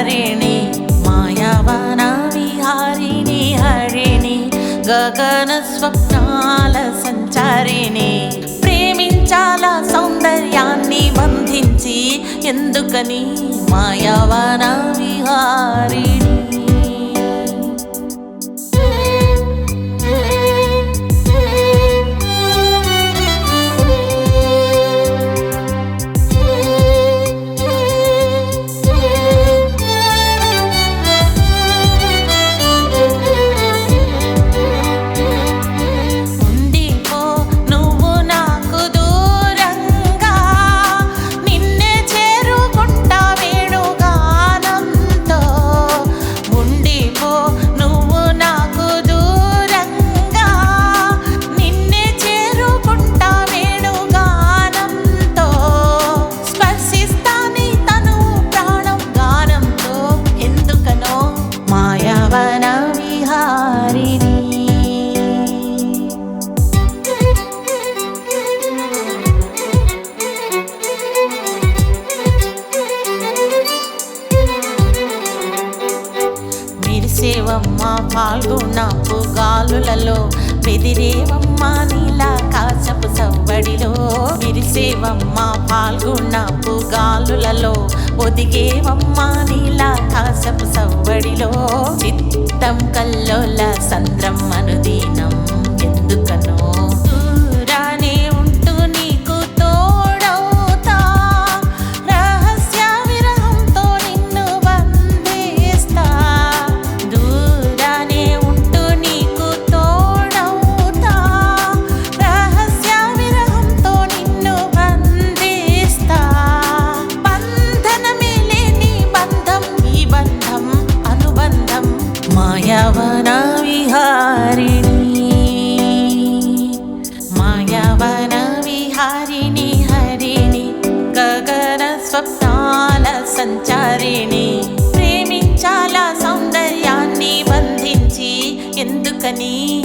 హరిణి మాయావన విహారిణి హరిణి గగన స్వప్నాల సంచారిణి. ప్రేమించాల సౌందర్యాన్ని బంధించి ఎందుకని మాయావన విహారిణి? మాయావన విహారిణి మెరిసేవమ్మ పాల్గొన్నపు గాలులలో బెదిరేవమ్మ ఆకాశపు సవ్వడిలో విరిసేవమ్మా పాల్గొన్న పుగాలులలో ఒదిగేవమ్మా నీలాకాశపు సవ్వడిలో చిత్తం సంచారిణి. ప్రేమించాలా సౌందర్యాన్ని బంధించి ఎందుకని?